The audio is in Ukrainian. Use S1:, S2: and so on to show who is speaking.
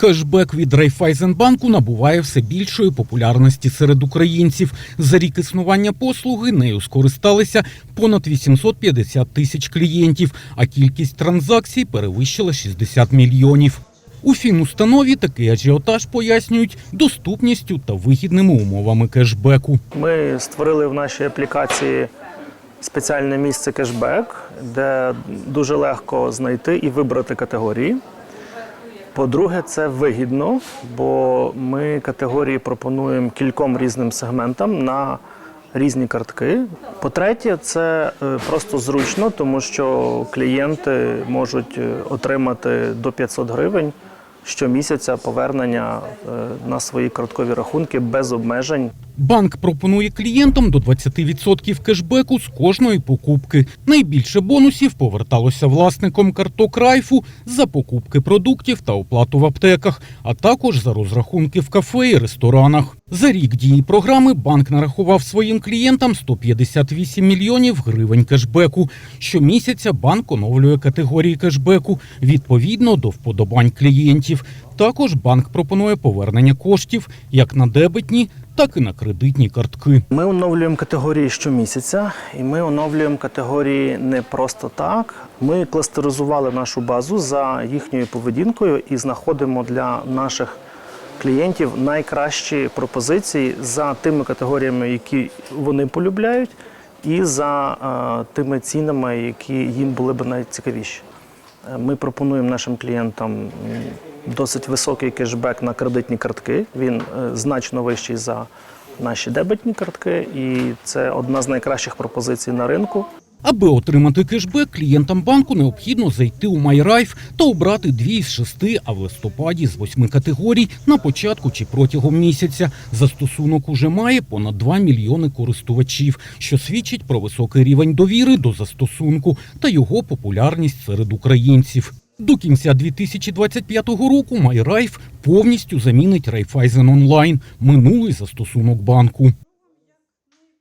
S1: Кешбек від Райфайзенбанку набуває все більшої популярності серед українців. За рік існування послуги нею скористалися понад 850 тисяч клієнтів, а кількість транзакцій перевищила 60 мільйонів. У фінустанові такий ажіотаж пояснюють доступністю та вигідними умовами кешбеку.
S2: Ми створили в нашій аплікації спеціальне місце кешбек, де дуже легко знайти і вибрати категорії. По-друге, це вигідно, бо ми категорії пропонуємо кільком різним сегментам на різні картки. По-третє, це е, просто зручно, тому що клієнти можуть е, отримати до 500 гривень щомісяця повернення е, на свої карткові рахунки без обмежень.
S1: Банк пропонує клієнтам до 20% кешбеку з кожної покупки. Найбільше бонусів поверталося власникам карток Райфу за покупки продуктів та оплату в аптеках, а також за розрахунки в кафе і ресторанах. За рік дії програми банк нарахував своїм клієнтам 158 мільйонів гривень кешбеку. Щомісяця банк оновлює категорії кешбеку відповідно до вподобань клієнтів. Також банк пропонує повернення коштів як на дебетні, так і на кредитні картки.
S2: Ми оновлюємо категорії щомісяця, і ми оновлюємо категорії не просто так. Ми кластеризували нашу базу за їхньою поведінкою і знаходимо для наших клієнтів найкращі пропозиції за тими категоріями, які вони полюбляють, і за е, тими цінами, які їм були б найцікавіші. Е, Ми пропонуємо нашим клієнтам досить високий кешбек на кредитні картки. Він е, значно вищий за наші дебетні картки, і це одна з найкращих пропозицій на ринку.
S1: Аби отримати кешбек, клієнтам банку необхідно зайти у MyRife та обрати дві із шести, а в листопаді з восьми категорій на початку чи протягом місяця. Застосунок уже має понад 2 мільйони користувачів, що свідчить про високий рівень довіри до застосунку та його популярність серед українців. До кінця 2025 року MyRife повністю замінить Raiffeisen Online – минулий застосунок банку.